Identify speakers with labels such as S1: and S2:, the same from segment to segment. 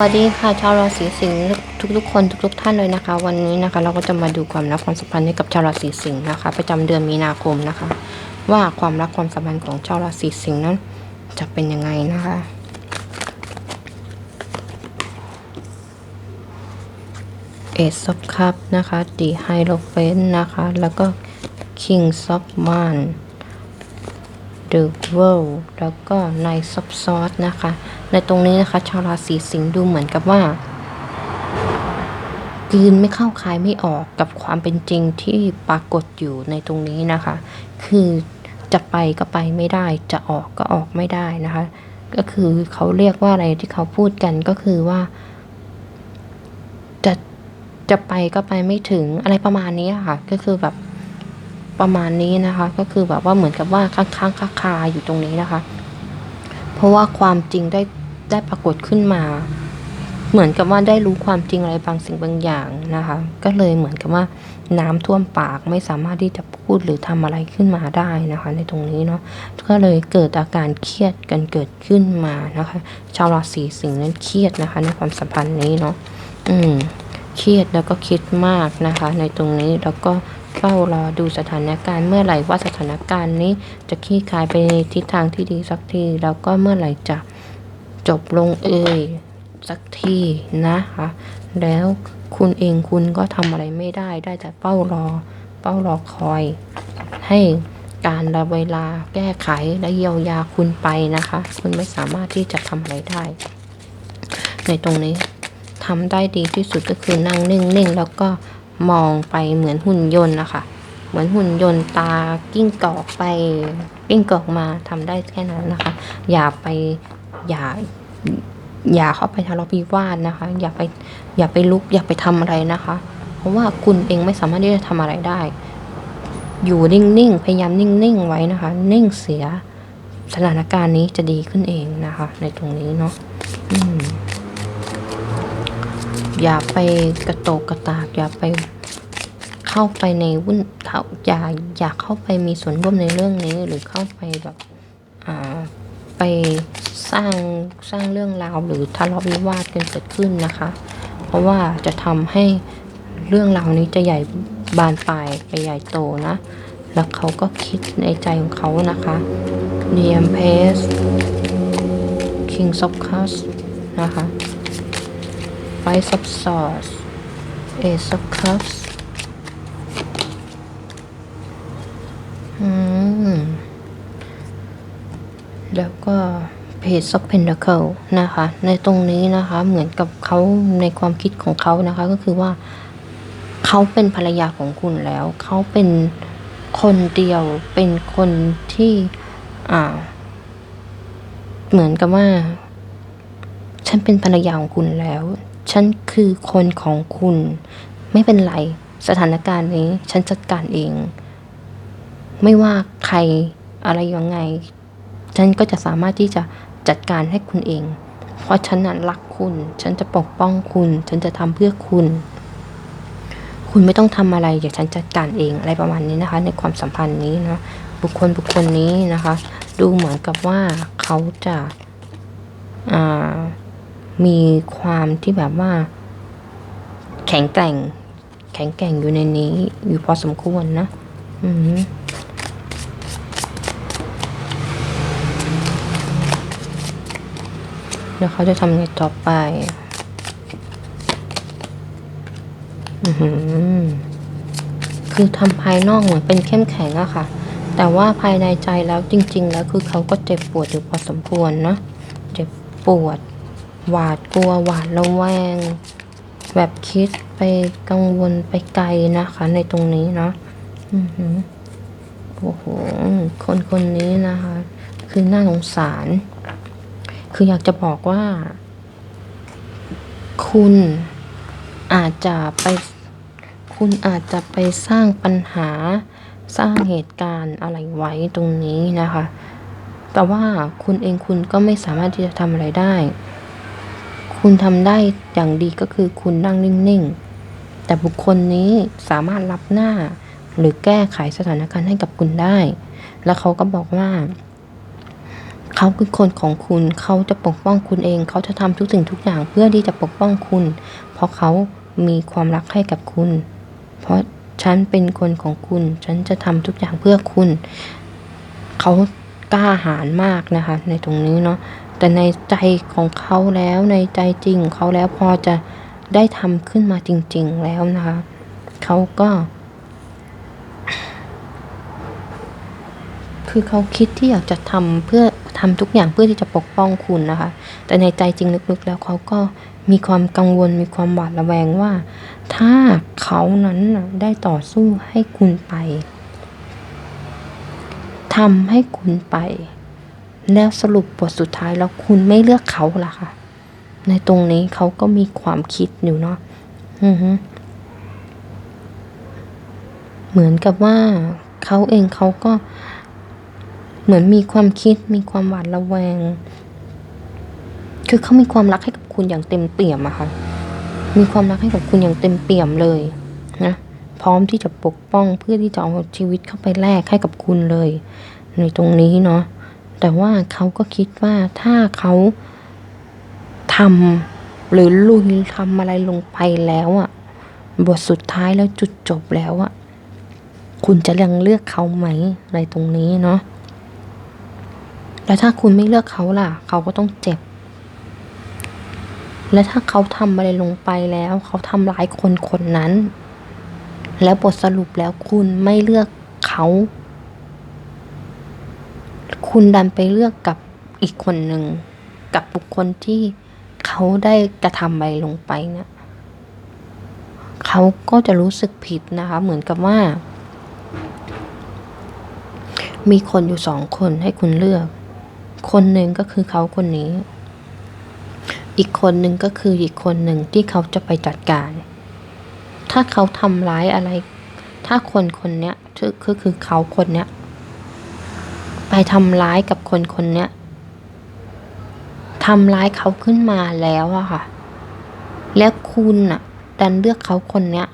S1: สวัสดีค่ะชาวราศีสิงห์ทุกๆคนทุกๆท่านเลยนะคะ วันนี้นะคะ เราก็จะมาดูความรักความสัมพันธ์ให้กับชาวราศีสิงห์นะคะ ประจำเดือนมีนาคมนะคะ ว่าความรักความสัมพันธ์ของชาวราศีสิงห์นั้น จะเป็นยังไงนะคะเอซอฟคัพนะคะดีไฮโลเฟนนะคะ แล้วก็คิงซอฟมาน The World แล้วก็ในซับซอสนะคะ ในตรงนี้นะคะชาวราศีสิงห์ดูเหมือนกับว่ากืนไม่เข้าคายไม่ออกกับความเป็นจริงที่ปรากฏอยู่ในตรงนี้นะคะ คือจะไปก็ไปไม่ได้ จะออกก็ออกไม่ได้นะคะ ก็คือเขาเรียกว่าอะไรที่เขาพูดกันก็คือว่า จะจะไปก็ไปไม่ถึงอะไรประมาณนี้ค่ะ ก็คือแบบ ประมาณนี้นะคะ ก็คือแบบว่าเหมือนกับว่าค้างค้างคาคาอยู่ตรงนี้นะคะ เพราะว่าความจริงได้ได้ปรากฏขึ้นมา เหมือนกับว่าได้รู้ความจริงอะไรบางสิ่งบางอย่างนะคะ ก็เลยเหมือนกับว่าน้ำท่วมปากไม่สามารถที่จะพูดหรือทำอะไรขึ้นมาได้นะคะ ในตรงนี้เนาะก็เลยเกิดอาการเครียดกันเกิดขึ้นมานะคะ ชาวราศีสิงห์นั้นเครียดนะคะ ในความสัมพันธ์นี้เนาะอืมเครียดแล้วก็คิดมากนะคะ ในตรงนี้แล้วก็ เฝ้ารอดูสถานการณ์เมื่อไหร่ว่าสถานการณ์นี้จะคลี่คลายไปในทิศทางที่ดีสักที แล้วก็เมื่อไหร่จะจบลงเอยสักทีนะคะ แล้วคุณเองคุณก็ทำอะไรไม่ได้ได้แต่เฝ้ารอเฝ้ารอคอย ให้การละเวลาแก้ไขและเยียวยาคุณไปนะคะ คุณไม่สามารถที่จะทำอะไรได้ ในตรงนี้ทำได้ดีที่สุดก็คือนั่งนิ่งๆแล้วก็ มองไปเหมือนหุ่นยนต์นะคะ เหมือนหุ่นยนต์ตากิ้งกอกไปกิ้งกอกมาทำได้แค่นั้นนะคะ อย่าไปอย่าอย่าเข้าไปทะเลาะวิวาทนะคะ อย่าไปอย่าไปลุกอย่าไปทำอะไรนะคะ เพราะว่าคุณเองไม่สามารถที่จะทำอะไรได้ อยู่นิ่งๆพยายามนิ่งๆไว้นะคะ นิ่งเสียสถานการณ์นี้จะดีขึ้นเองนะคะ ในตรงนี้เนาะ อย่าไปกระโตกกระตากอย่าไปเข้าไปในวุ่นเขาอย่าอย่าเข้าไปมีส่วนร่วมในเรื่องนี้ หรือเข้าไปแบบอ่าไปสร้างสร้างเรื่องราวหรือทะเลาะวิวาทกันเกิดขึ้นนะคะ เพราะว่าจะทำให้เรื่องราวนี้จะใหญ่บานปลายไปใหญ่โตนะ แล้วเขาก็คิดในใจของเขานะคะ d m p a c e King of Cups นะคะ Five of Swords Ace of Cups อืม แล้วก็ Page of Pentacle นะคะ ในตรงนี้นะคะ เหมือนกับเขาในความคิดของเขานะคะ ก็คือว่าเขาเป็นภรรยาของคุณแล้ว เขาเป็นคนเดียว เป็นคนที่ อ่า เหมือนกับว่า ฉันเป็นภรรยาของคุณแล้ว ฉันคือคนของคุณ ไม่เป็นไร สถานการณ์นี้ ฉันจัดการเอง ไม่ว่าใครอะไรยังไง ฉันก็จะสามารถที่จะจัดการให้คุณเอง เพราะฉันน่ะรักคุณ ฉันจะปกป้องคุณ ฉันจะทำเพื่อคุณ คุณไม่ต้องทำอะไรเดี๋ยวฉันจัดการเองอะไรประมาณนี้นะคะ ในความสัมพันธ์นี้นะบุคคลบุคคลนี้นะคะ ดูเหมือนกับว่าเขาจะอ่า มีความที่แบบว่า แข็งแกร่ง แข็งแกร่งอยู่ในนี้ อยู่พอสมควรนะ อืมแล้วเขาจะทำไงต่อไป อือคือทำภายนอกเหมือนเป็นเข้มแข็งอะค่ะ แต่ว่าภายในใจแล้วจริง ๆ แล้วคือเขาก็เจ็บปวดอยู่พอสมควรเนาะ เจ็บปวด หวาดกลัวหวาดระแวง แบบคิดไปกังวลไปไกลนะคะ ในตรงนี้เนาะโอ้โห คนคนนี้นะคะ คือน่าสงสาร คืออยากจะบอกว่า คุณอาจจะไป คุณอาจจะไปสร้างปัญหาสร้างเหตุการณ์อะไรไว้ตรงนี้นะคะ แต่ว่าคุณเองคุณก็ไม่สามารถที่จะทำอะไรได้ คุณทำได้อย่างดีก็คือคุณนั่งนิ่งๆ แต่บุคคลนี้สามารถรับหน้า หรือแก้ไขสถานการณ์ให้กับคุณได้ แล้วเขาก็บอกว่าเขาคือคนของคุณ เขาจะปกป้องคุณเอง เขาจะทำทุกสิ่งทุกอย่างเพื่อที่จะปกป้องคุณ เพราะเขามีความรักให้กับคุณ เพราะฉันเป็นคนของคุณ ฉันจะทำทุกอย่างเพื่อคุณ เขากล้าหาญมากนะคะ ในตรงนี้เนาะ แต่ในใจของเขาแล้วในใจจริงของเขาแล้วพอจะได้ทำขึ้นมาจริง ๆ แล้วนะคะ เขาก็ คือเขาคิดที่อยากจะทำเพื่อทำทุกอย่างเพื่อที่จะปกป้องคุณนะคะ แต่ในใจจริงลึกๆ แล้วเขาก็มีความกังวลมีความหวาดระแวงว่า ถ้าเขานั้นได้ต่อสู้ให้คุณไปทำให้คุณไป แล้วสรุปบทสุดท้ายแล้วคุณไม่เลือกเขาล่ะคะในตรงนี้เขาก็มีความคิดอยู่เนาะเหมือนกับว่าเขาเองเขาก็เหมือนมีความคิดมีความหวาดระแวง คือเขามีความรักให้กับคุณอย่างเต็มเปี่ยมอะค่ะ มีความรักให้กับคุณอย่างเต็มเปี่ยมเลยนะ พร้อมที่จะปกป้องเพื่อที่จะเอาชีวิตเข้าไปแลกให้กับคุณเลย ในตรงนี้เนาะ แต่ว่าเขาก็คิดว่าถ้าเขาทำหรือลุยทำอะไรลงไปแล้วอะบทสุดท้ายแล้วจุดจบแล้วอะคุณจะยังเลือกเขาไหมอะไรตรงนี้เนาะแล้วถ้าคุณไม่เลือกเขาล่ะ เขาก็ต้องเจ็บ และถ้าเขาทำอะไรลงไปแล้ว เขาทำร้ายคนคนนั้น แล้วบทสรุปแล้วคุณไม่เลือกเขา คุณดันไปเลือกกับอีกคนหนึ่ง กับบุคคลที่เขาได้กระทำอะไรลงไปเนี่ยเขาก็จะรู้สึกผิดนะคะ เหมือนกับว่า มีคนอยู่สองคนให้คุณเลือก คนหนึ่งก็คือเขาคนนี้ อีกคนหนึ่งก็คืออีกคนหนึ่งที่เขาจะไปจัดการ ถ้าเขาทำร้ายอะไร ถ้าคนคนเนี้ยคือคือคือเขาคนเนี้ย ไปทำร้ายกับคนคนเนี้ยทำร้ายเขาขึ้นมาแล้วอะค่ะ แล้วคุณอะดันเลือกเขาคนเนี้ย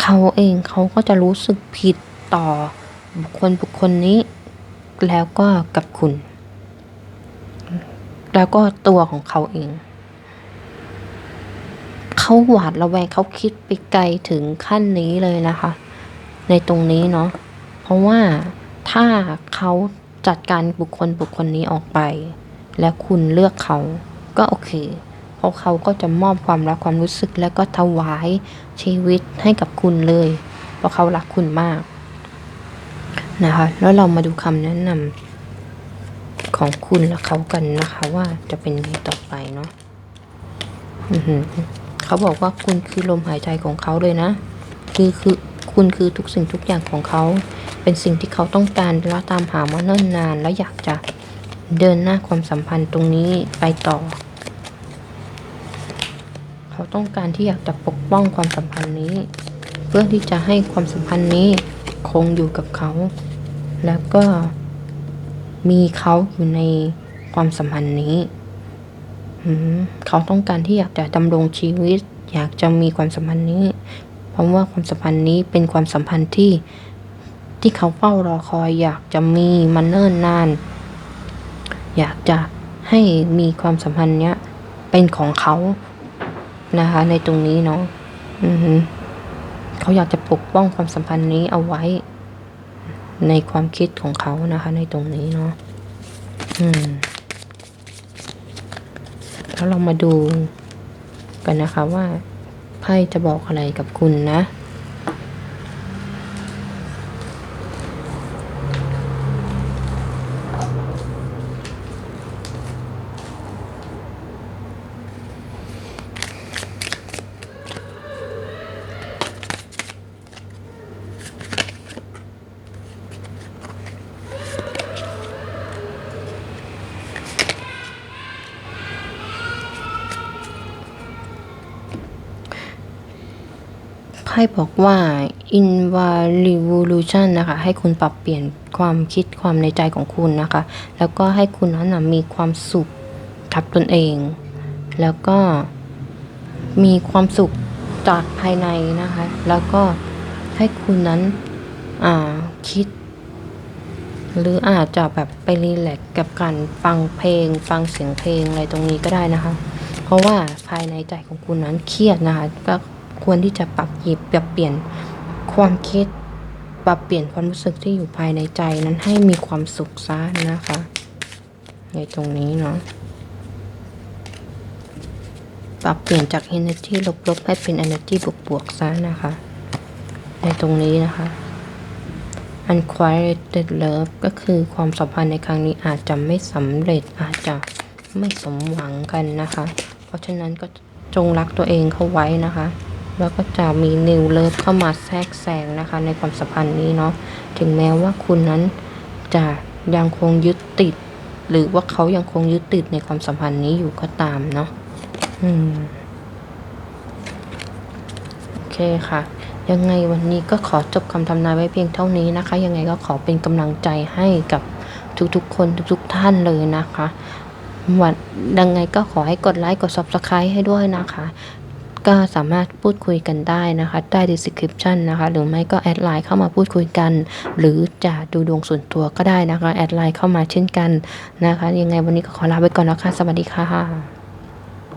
S1: เขาเองเขาก็จะรู้สึกผิดต่อบุคคลบุคคลนี้ แล้วก็กับคุณ แล้วก็ตัวของเขาเอง เขาหวาดระแวงเขาคิดไปไกลถึงขั้นนี้เลยนะคะ ในตรงนี้เนาะเพราะว่า ถ้าเขาจัดการบุคคลบุคคลนี้ออกไป แล้วคุณเลือกเขาก็โอเค เพราะเขาก็จะมอบความรักความรู้สึกแล้วก็ถวายชีวิตให้กับคุณเลย เพราะเขารักคุณมากนะคะแล้วเรามาดูคำแนะนำของคุณและเขากันนะคะ ว่าจะเป็นยังไงต่อไปเนาะเขาบอกว่าคุณคือลมหายใจของเขาเลยนะ คือคือ คุณคือทุกสิ่งทุกอย่างของเขา เป็นสิ่งที่เขาต้องการและตามหามาเนิ่นนาน และอยากจะเดินหน้าความสัมพันธ์ตรงนี้ไปต่อ เขาต้องการที่อยากจะปกป้องความสัมพันธ์นี้ เพื่อที่จะให้ความสัมพันธ์นี้คงอยู่กับเขา แล้วก็มีเขาอยู่ในความสัมพันธ์นี้เขาต้องการที่อยากจะดำรงชีวิต อยากจะมีความสัมพันธ์นี้ เพราะว่าความสัมพันธ์นี้เป็นความสัมพันธ์ที่ที่เขาเฝ้ารอคอยอยากจะมีมันเนิ่นนาน อยากจะให้มีความสัมพันธ์เนี้ยเป็นของเขานะคะ ในตรงนี้เนาะอือเขาอยากจะปกป้องความสัมพันธ์นี้เอาไว้ ในความคิดของเขานะคะ ในตรงนี้เนาะอืมแล้วเรามาดูกันนะคะว่า ไพ่จะบอกอะไรกับคุณนะ ไพ่บอกว่า involution นะคะ ให้คุณปรับเปลี่ยนความคิดความในใจของคุณนะคะ แล้วก็ให้คุณนั้นนะมีความสุขกับตนเอง แล้วก็มีความสุขจากภายในนะคะ แล้วก็ให้คุณนั้นคิด หรืออาจจะแบบไปรีแลกซ์กับการฟังเพลง ฟังเสียงเพลงอะไรตรงนี้ก็ได้นะคะ เพราะว่าภายในใจของคุณนั้นเครียดนะคะก็ ควรที่จะปรับหยิบปรับเปลี่ยนความคิด ปรับเปลี่ยนความรู้สึกที่อยู่ภายในใจนั้นให้มีความสุขซะนะคะ ในตรงนี้เนาะปรับเปลี่ยนจาก energy ลบๆ ให้เป็น energy บวกๆซะนะคะ ในตรงนี้นะคะ unquieted love ก็คือความสัมพันธ์ในครั้งนี้อาจจะไม่สำเร็จอาจจะไม่สมหวังกันนะคะ เพราะฉะนั้นก็จงรักตัวเองเข้าไว้นะคะ แล้วก็จะมี new love เข้ามาแทรกแซงนะคะ ในความสัมพันธ์นี้เนาะถึงแม้ว่าคุณนั้นจะยังคงยึดติด หรือว่าเขายังคงยึดติดในความสัมพันธ์นี้อยู่ก็ตามเนาะอืมโอเคค่ะ ยังไงวันนี้ก็ขอจบคำทำนายไว้เพียงเท่านี้นะคะ ยังไงก็ขอเป็นกำลังใจให้กับทุกๆ คนทุกๆท่านเลยนะคะวันยังไงก็ขอให้กดไลค์กด subscribe ให้ด้วยนะคะ ก็สามารถพูดคุยกันได้นะคะใต้ description นะคะหรือไม่ก็แอดไลน์เข้ามาพูดคุยกัน หรือจะดูดวงส่วนตัวก็ได้นะคะแอดไลน์เข้ามาเช่นกันนะคะ ยังไงวันนี้ก็ขอลาไปก่อนนะคะสวัสดีค่ะ